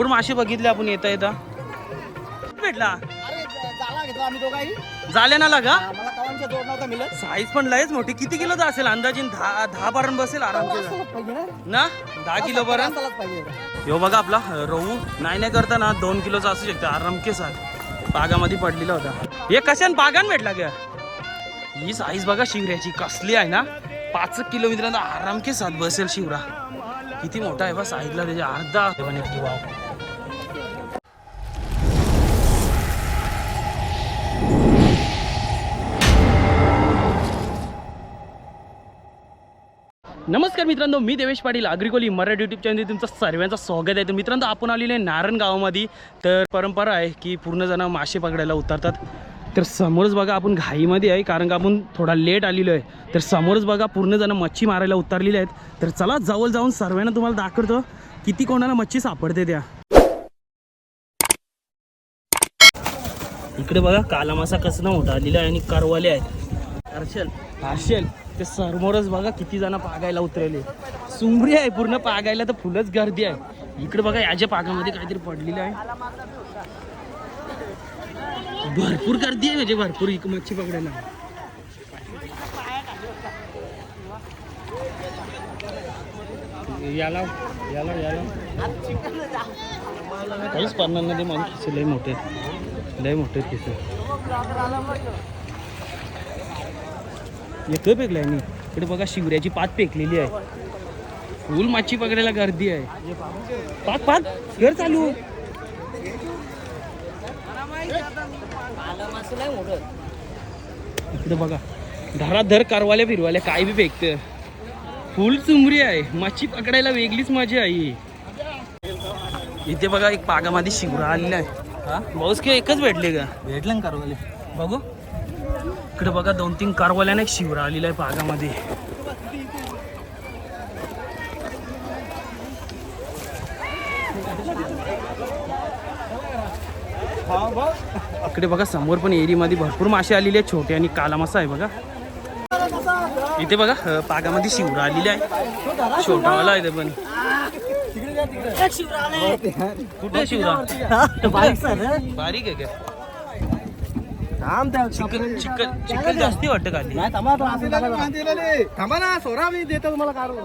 पण मासे बघितले आपण येता येता. भेटला. झाले ना लागा? साईज पण लयच मोठी. किती किलोचा असेल? अंदाजीन दहा दहा पर्यंत बसेल आराम ना? ना? दहा किलो पर्यंत? हो बघा आपला रहू नाही नाही करता ना दोन किलोचा असू शकतो. आरामके साथ. बागामध्ये पडलेला होता. हे कशाने बागान भेटला ग? ही साईज बघा शिवऱ्याची. कसली आहे ना? पाच किलो मित्रांनो आरामके साथ बसेल शिवरा. किती मोठा आहे बा साईजला त्याच्या. अर्धा. वाव. नमस्कार मित्रांनो मी देवेश पाटील अग्रिकोली मराठी युट्यूब चॅनल तुमचं सर्वांचं स्वागत आहे. तर मित्रांनो आपण आलेले आहे नारायण गावामध्ये. तर परंपरा आहे की पूर्णजण मासे पकडायला उतरतात. तर समोरच बघा आपण घाईमध्ये आहे कारण का आपण थोडा लेट आलेलो आहे. तर समोरच बघा पूर्णजण मच्छी मारायला उतरलेले आहेत. तर चला जवळ जाऊन सर्वांना तुम्हाला दाखवतो किती कोणाला मच्छी सापडते त्या. इकडे बघा काला मासा कसला मोठा आलेला आहे आणि करवाले आहेत. हर्षल हर्षल. ते समोरच बघा किती जण पागायला उतरले. सुमरी आहे पूर्ण पागायला तर फुलच गर्दी आहे. इकडे बघा याच्या पागामध्ये काहीतरी पडलेलं आहे. भरपूर गर्दी आहे म्हणजे भरपूर इक मच्छी पकडायला. याला याला याला काहीच पडणार नाही ते खिसे लय मोठे लय मोठे आहेत खिसे एकं पेकलाय मी इकडे बघा शिवऱ्याची पात पेकलेली आहे. फुल माची पकडायला गर्दी आहे. पात पात घर चालू. इकडे बघा धरात धर कारवाल्या फिरवाल्या काय बी पेकत फुल चुमरी आहे. मच्छी पकडायला वेगळीच मजा आहे इथे बघा एक पागामध्ये शिवरा आलेला आहे. हा? भाऊस किंवा एकच भेटले का? भेटलं ना कारवाले. बघू. इकडे बघा दोन तीन कारवाल्याने एक शिवरा आलेला आहे पागामध्ये इकडे बघा समोर पण एरीमध्ये भरपूर मासे आलेले आहेत छोटे आणि काला मासा आहे बघा. इथे बघा पागामध्ये शिवरा आलेली आहे. छोटावाला आहे ते पण. कुठे शिवरा बारीक आहे का? थांब त्या चिकन चिकन चिकन जास्ती वाटतं नाही थांबा तो आपण थांबा. थांबा ना सोरा मी देतो तुम्हाला काढून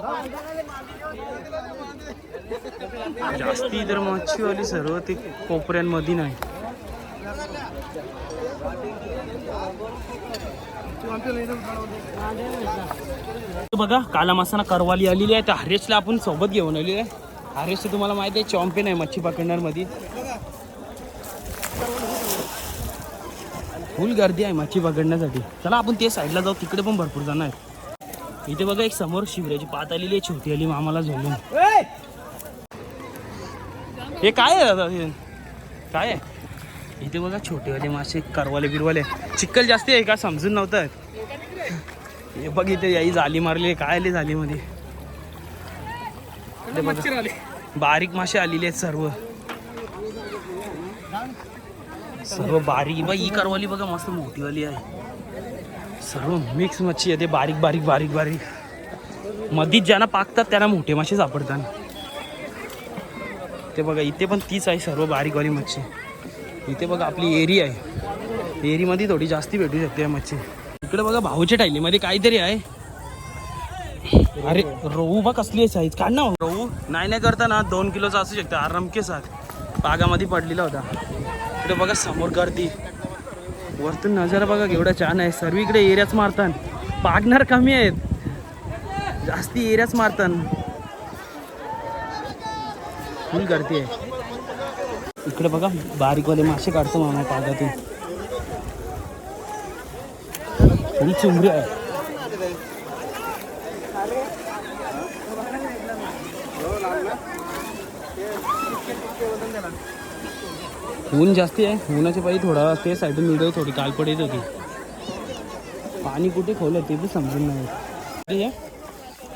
जास्ती तर मच्छीवाली सर्व ते कोपऱ्यांमध्ये नाही. तो बघा काला मासाना करवाली आलेली आहे. तर हरेशला आपण सोबत घेऊन आलेली आहे. हरेश तुम्हाला माहिती आहे चॉम्पियन आहे मच्छी पकडणार मध्ये फुल गर्दी आहे मच्छी पकडण्यासाठी. चला आपण ते साईडला जाऊ. तिकडे पण भरपूर जण आहेत. इथे बघा एक समोर शिवराची पात आलेली आहे. छोटी आली मामाला झोलून. हे काय आहे दादा काय आहे? इथे बघा छोटेवाले मासे करवाले बिरवाले. चिक्कल जास्ती आहे का? समजून नव्हतं. हे बघ इथे याई जाली मारली काय आली जालीमध्ये बारीक मासे आलेले आहेत सर्व. सर्व बारीक बा ही करवाली बघा मस्त मोठीवाली आहे. सर्व मिक्स मच्छी आहे ते बारीक बारीक बारीक बारीक. मधीच ज्यांना पाकतात त्यांना मोठे मासे सापडतात. ते बघा इथे पण तीच आहे सर्व बारीकवाली मच्छी. इथे बघा आपली एरी आहे. एरीमध्ये थोडी जास्ती भेटू शकते या मच्छी. इकडे बघा भाऊच्या टायलीमध्ये काहीतरी आहे. अरे रोहू बा कसली आहे साईज काढ ना रोहू. नाही नाही करता ना दोन किलोचा असू शकतो. आरामके साथ. बागामध्ये पडलेला होता. इकडे बघा समोर गर्दी. वरतून नजारा बघा केवढा छान आहे. सर्व इकडे एरियाच मारतात पागणार कमी आहेत. जास्ती एरियाच मारतात फुल गर्दी आहे. इकडे बघा बारीकवाले मासे काढतो मामा पागातून. फुल चुंबरी आहे. ऊन जास्ती आहे. उन्हाच्या पायी थोडा ते साईडून व्हिडिओ थोडी कालपड येत होती. पाणी कुठे खोलं ते पण समजून नाही.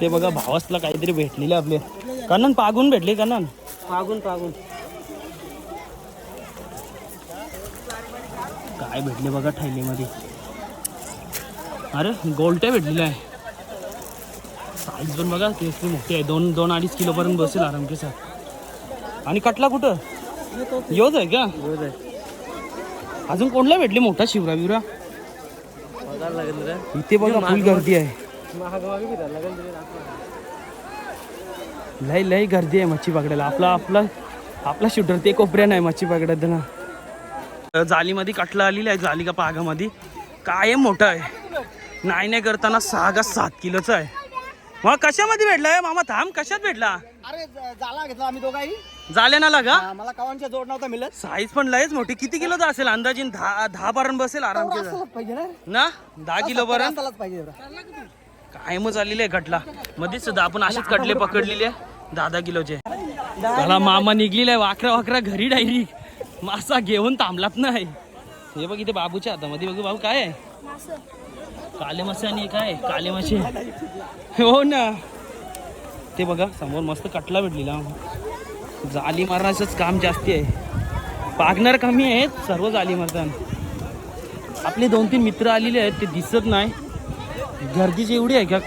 ते बघा भावासला काहीतरी भेटलेले आपले. कनन पागून भेटले कनन पागून पागून. काय भेटले बघा थैलीमध्ये अरे गोलट्या भेटलेल्या आहे. साईज पण बघा ते मोठी आहे. दोन दोन अडीच किलोपर्यंत बसेल आराम के साथ आणि कटला कुठं? योच आहे का अजून कोणला भेटले मोठा शिवरा बिवरा? इथे बघा फुल गर्दी आहे. लय लय गर्दी आहे मच्छी पकडायला. आपला आपला आपला शूटर ते कोपऱ्या नाही मच्छी पकडायला ना. जालीमध्ये कटला आलेली आहे जाली का पागामध्ये. कायम मोठा आहे. नाही नाही करताना सहा का सात किलोचा आहे. मग कशामध्ये भेटलाय मामा थांब कशात भेटला? अरे जाला घेतला आम्ही दोघाही. जाल्या ना लागा. हा, मला कावांच्या जोड नव्हता मिळत. साईज पण लयच मोठी. किती किलोचा असेल अंदाजीन? दहा दहा पर्यंत बसेल आराम केला. पाहिजे ना. ना? दहा किलो पर्यंत? असलाच पाहिजे जरा. कायम चाललेले आहे कटला मध्येच सुद्धा आपण असेच कटले पकडलेले आहे, दहा दहा किलोचे. त्याला मामा निघलेला आहे. वाकरा वाकरा घरी डायरी. मासा घेऊन थांबलात नाही. हे बघ इथे बाबूच्या हातामध्ये. बघू बाबू काय आहे? काले मासे आणि हे काय काले मासे. हो ना. ते बघा समोर मस्त कटला भेटलेला. जाली मारण्याचंच काम जास्ती आहे. पागणार कमी आहेत सर्व जाली मारतात आपले दोन तीन मित्र आलेले आहेत ते दिसत नाही. गर्दीची एवढी आहे का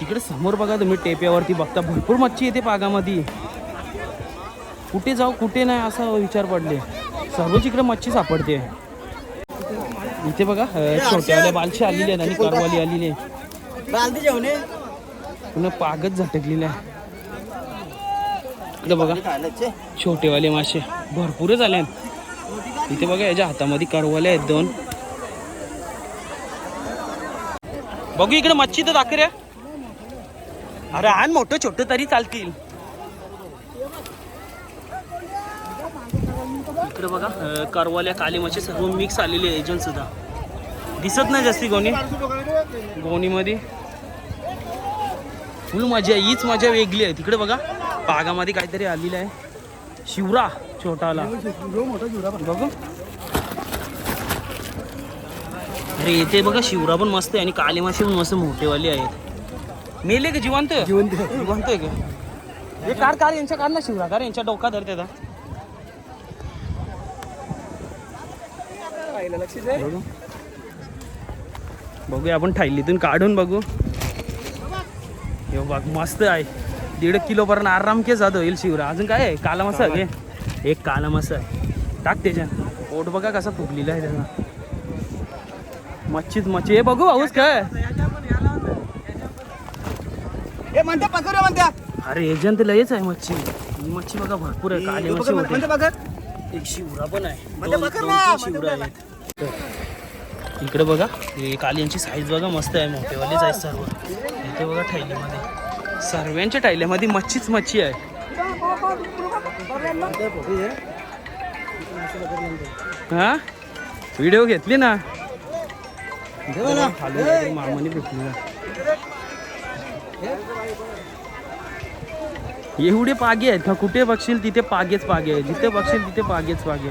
तिकडे समोर बघा तुम्ही टेप्यावरती बघता भरपूर मच्छी येते पागामध्ये. कुठे जाऊ कुठे नाही असा विचार पडले. सर्वच इकडे मच्छी सापडते. इथे बघा छोट्यावाल्या बालशी आलेली आहेत आणि करवाली आलेली आहे. पूर्ण पागच झटकलेला आहे. बघा. छोटेवाले मासे. भरपूरच झाले इथे बघा याच्या हातामध्ये करवाले आहेत दोन. बघू इकडे मच्छी तर दाखव अरे आण मोठं छोटं तरी चालतील. इकडे बघा करवाल्या काली मासे सर्व मिक्स आलेले एजंट सुद्धा. दिसत नाही जास्ती गोणी. गोणीमध्ये. फुल मजा आहे. हीच मजा वेगळी आहे. तिकडे बघा पागामध्ये काहीतरी आलेलं आहे. शिवरा छोटाला. बघू. अरे इथे बघा शिवरा पण मस्त आहे आणि काले मासे पण मस्त मोठेवाले आहेत. मेले का जिवंत? जिवंत. जिवंत आहे का? हे कार कार यांच्या कार ना शिवरा. कार यांच्या डोका धरते बघूया आपण थायलीतून काढून बघू. हे बघ मस्त आहे. दीड किलो पर्यंत आराम के जात होईल शिवरा. अजून काय आहे? काला मसा घे. एक काला मसा आहे. टाक त्याच्या पोट बघा कसा फुगलेला आहे त्याचा. मच्छीच मच्छी. हे बघू भाऊस काय? अरे एजंट लयच आहे मच्छी. मच्छी बघा भरपूर आहे. काली मच्छी होते. एक शिवरा पण आहे. शिवरा. आहेत. इकडे बघा. हे कालियांची साईज बघा मस्त आहे मोठेवालेच आहे सर्व. इथे बघा टायलीमध्ये सर्वांच्या ठैल्यामध्ये मच्छीच मच्छी आहे. हा? व्हिडिओ घेतली ना? मामाने भेटली ना. एवढे पागे आहेत का? कुठे बघशील तिथे पागेच पागे आहे जिथे बघशील तिथे पागेच पागे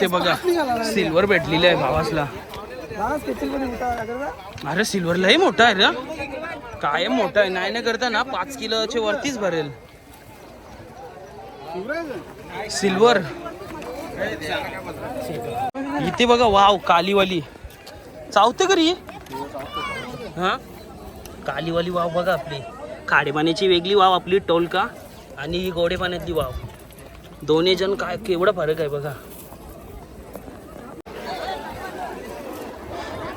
ते बघा सिल्वर भेटलेले आहे भावासला. अरे सिल्वर लय मोठा आहे रे. कायम मोठा आहे. नाही नाही करता ना. पाच किलोच्या वरतीच भरेल. सिल्वर इथे बघा वाव कालीवाली. चावते करी हा? कालीवाली वाव बघा आपली. खाडेपाण्याची वेगळी वाव आपली टोलका आणि ही गोडे पाण्यातली वाव. दोन्ही जण काय केवढा फरक आहे बघा.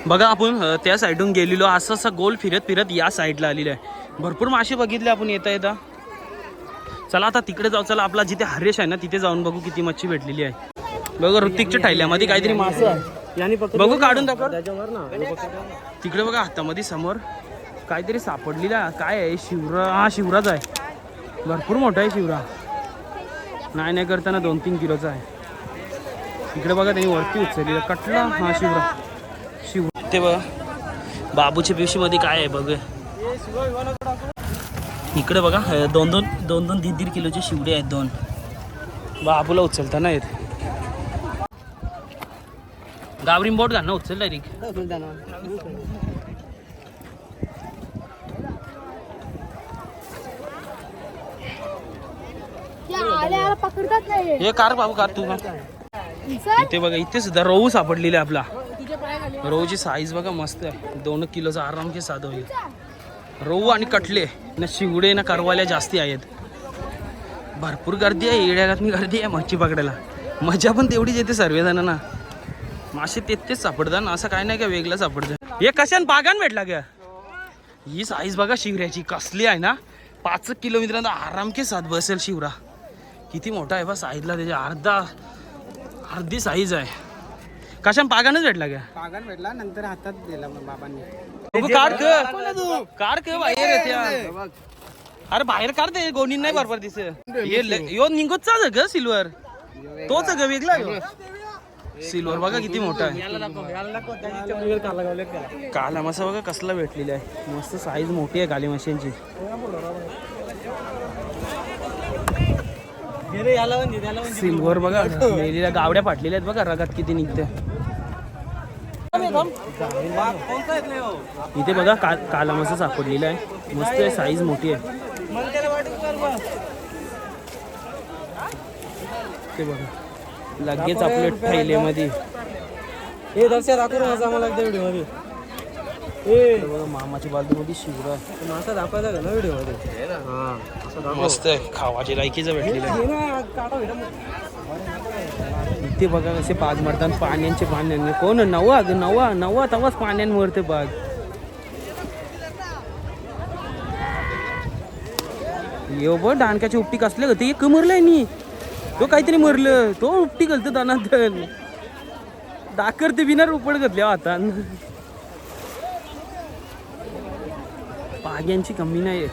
बघा आपण त्या साईडून गेलेलो असं असं गोल फिरत फिरत या साईडला आलेलं आहे. भरपूर मासे बघितले आपण येता येता. चला आता तिकडे जाऊ चला आपला जिथे हरेश आहे ना तिथे जाऊन बघू किती मच्छी भेटलेली आहे. बघा ऋतिकच्या ठायल्यामध्ये काहीतरी मासं आहे. बघू काढून दाखव. तिकडे बघा हातामध्ये समोर काहीतरी सापडलेला. काय आहे? शिवरा हा शिवराच आहे. भरपूर मोठा आहे शिवरा. नाही नाही करताना दोन तीन किलोचा आहे. इकडे बघा त्यांनी वरती उचललेला कटला हा शिवरा. शिव ते बघा बाबूच्या पिवशीमध्ये काय आहे बघ. इकडे बघा दोन दोन दोन दोन दीड दीड किलोचे शिवडे आहेत दोन. बाबूला उचलता नाही येत गावरीन बोट घाल ना उचल डायरेक्ट हे. कार बाबू कार तू. का इथे बघा इथे सुद्धा रोहू सापडलेला आपला. रोहूची साईज बघा मस्त आहे. दोन किलोचा आराम के साधं होईल. रोहू आणि कटले ना शिवडे ना करवाल्या जास्ती आहेत. भरपूर गर्दी आहे येड्यागातनी गर्दी आहे मच्छी पकडायला. मजा पण तेवढीच येते सर्वजणांना. मासे तेच सापडतात ना असं काय नाही का वेगळं सापडतं. हे कशाने बागान भेटला ग? ही साईज बघा शिवऱ्याची कसली आहे ना? पाच किलोमीटर आराम के साथ बसेल शिवरा. किती मोठा आहे बा साईजला त्याच्या अर्धा अर्धी साईज आहे. कशाने पागानच भेटला का? पागण भेटला नंतर हातात दिला मग बाबांनी. बघू काढ क काढ क बाहेर अरे बाहेर काढ ते गोणी नाही बरोबर दिस यो निघत चाल ग सिल्वर. तोच ग वेगळा सिल्वर बघा किती मोठा आहे. काला मासा बघा कसला भेटलेला आहे. मस्त साईज मोठी आहे काली माशांची. सिल्वर बघा गावड्या फाटलेल्या आहेत बघा रगात किती निघते इथे बघा का काला मासा सापडलेला आहे. मस्त आहे साईज मोठी आहे. ते बघा. लगेच आपल्या थैल्यामध्ये हे दर्शन दाखवून असं आम्हाला एकदा व्हिडिओमध्ये. ते बघा मामाच्या बाजूमध्ये शिवरा आहे. मासा दाखवायचा का ना व्हिडिओमध्ये? मस्त आहे. खावाची लायकीचं भेटलेलं आहे. ते बघा कसे पाग मारतात. पाण्याचे पाण्याने कोण? नवा ग नवा नवा तवाच पाण्यांवरते बाग. यो ब डानकाची उपटी कसले होते एक मरलंय नी. तो काहीतरी मरलं. तो उपटी घालतो दानातन डाकर ते विनार उपड घातल्या आता पाग्यांची कमी नाही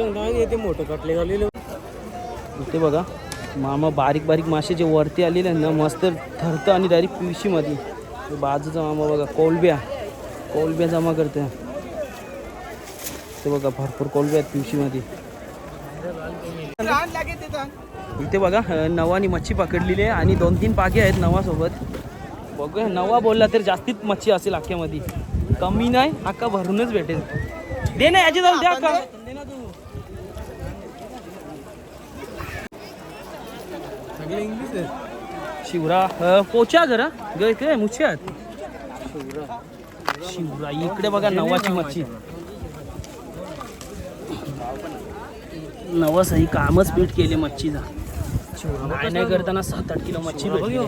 आहे ते मोठं कटले घाललेले इथे बघा मामा बारीक बारीक मासे जे वरती आलेले आहेत ना मस्त ठरतं आणि डायरेक्ट पिवशीमध्ये बाजूचा मामा बघा कोलब्या. कोलब्या जमा करते ते बघा भरपूर कोलब्या आहेत पिवशीमध्ये इथे बघा नवानी मच्छी पकडलेली आहे आणि दोन तीन पागे आहेत नवासोबत. बघूया नवा बोलला तर जास्तीच मच्छी असेल अख्ख्यामध्ये. कमी नाही अक्का भरूनच भेटेल. दे ना याची जाऊ द्या अक्का सगळे इंग्लिश आहे. शिवरा अ, पोचा जरा. ग काय मुछ्यात शिवरा. इकडे बघा नवाची मच्छी. नवा सही कामच पीठ केले मच्छीचा नाही नाही करताना सात आठ किलो मच्छी भेटली.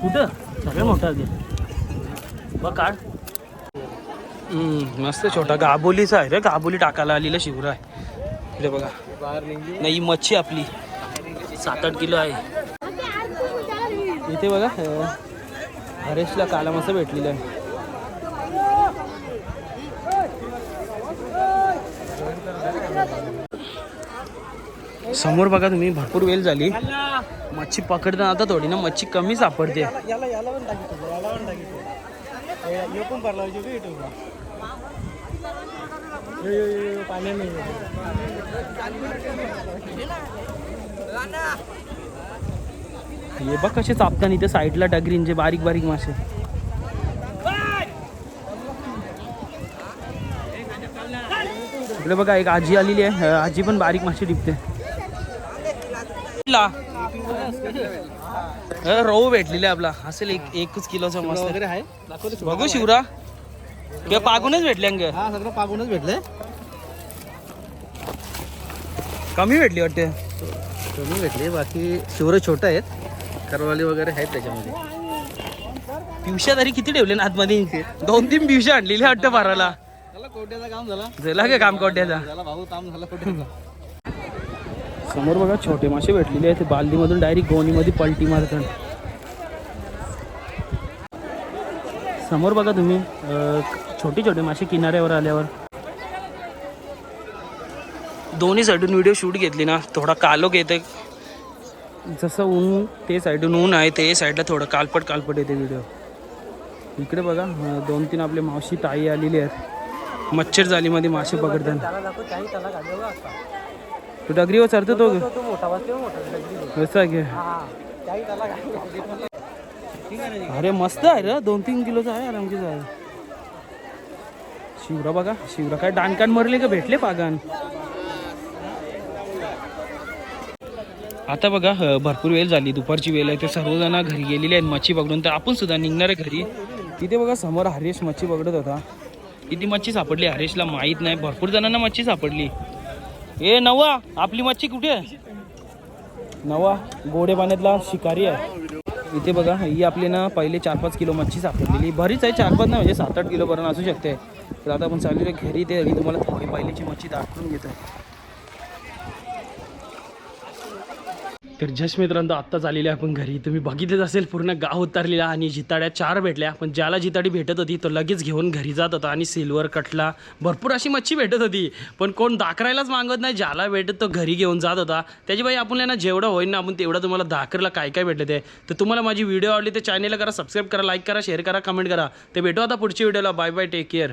कुठं? सगळं मोठा ते बघ काढ. हम्म, मस्त छोटा. गाबोलीचा आहे रे. गाबोली टाकायला आलेला शिवरा आहे. इकडे बघा. नाही ही मच्छी आपली. सात आठ किलो आहे. इथे बघा हरेशला काला मासा भेटलेला आहे. समोर बघा तुम्ही भरपूर वेळ झाली. मच्छी पकडताना आता थोडी ना मच्छी कमी सापडते. याला हे बघ कसे चापतात इथे साईडला डगरींचे बारीक बारीक मासे. इकडे बघा एक आजी आलेली आहे. आजी पण बारीक मासे टिपते. रवू भेटलेले आपला. असेल एक एकच किलोचा मस्त. वगैरे आहे. बघू शिवरा. किंवा पागूनच भेटले अंग. हा सगळं पागूनच भेटलंय कमी भेटली वाटते. कमी भेटले बाकी शिवर छोट आहेत. करवाली वगैरे आहेत त्याच्यामध्ये. पिवश्या तरी किती ठेवले ना आतमध्ये दोन तीन पिवश्या आणलेली वाटतं बाराला. कोट्याचं काम झाला. झाला का काम कोट्याचा? त्याला भाऊ काम झाला कोट्याचा. समोर बघा छोटे मासे भेटलेले आहेत. बालदीमधून डायरेक्ट गोणीमध्ये पलटी मारतात. समोर बघा तुम्ही छोटे छोटे मासे किनाऱ्यावर आल्यावर. दोन्ही साईडून व्हिडिओ शूट घेतली ना. थोडा कालोख येते जसं ऊन ते साईडून ऊन आहे ते साईडला थोडं कालपट कालपट येते व्हिडिओ इकडे बघा दोन तीन आपले मावशी ताई आलेली आहेत. मच्छर जालीमध्ये मासे पकडतात तू डगरीवर चढतो तो ग. तो आहे अरे मस्त आहे रे दोन तीन किलोचा आहे आरामचीच आहे. शिवरा बघा शिवरा काय डानकान मरले का भेटले पागान. आता बघा भरपूर वेळ झाली दुपारची वेळ आहे ते सर्वजण घरी गेलेले आहेत मच्छी पकडून. तर आपण सुद्धा निघणार आहे घरी. तिथे बघा समोर हरेश मच्छी पकडत होता. किती मच्छी सापडली हरेशला माहीत नाही. भरपूर जणांना मच्छी सापडली. ए नवा आपली मच्छी कुठे आहे? नवा गोडे पाण्यातला शिकारी आहे. इथे बघा ही आपली ना पहिले चार पाच किलो मच्छी सापडलेली. बरीच आहे चार पाच नाही म्हणजे सात आठ किलोपर्यंत असू शकते. तर आता आपण आहे घरी ते तुम्हाला थोडी पहिलीची मच्छी दाखवून घेतो. तर जस्ट मित्रांनो आत्ताच आलेले आपण घरी. तुम्ही बघितलंच असेल पूर्ण गाव उतरलेला आणि जिताड्या चार भेटल्या. पण ज्याला जिताडी भेटत होती तो लगेच घेऊन घरी जात होता आणि सिल्वर कटला. भरपूर अशी मच्छी भेटत होती. पण कोण दाखरायलाच मागत नाही ज्याला भेटत तो घरी घेऊन जात होता. त्याची बाई आपण ना जेवढं होईल ना आपण तेवढं तुम्हाला दाखरला काय काय भेटले ते. तर तुम्हाला माझी व्हिडिओ आवडली तर चॅनेलला करा सबस्क्राईब करा लाईक करा शेअर करा कमेंट करा. ते भेटू आता पुढच्या व्हिडिओला बाय बाय टेक केअर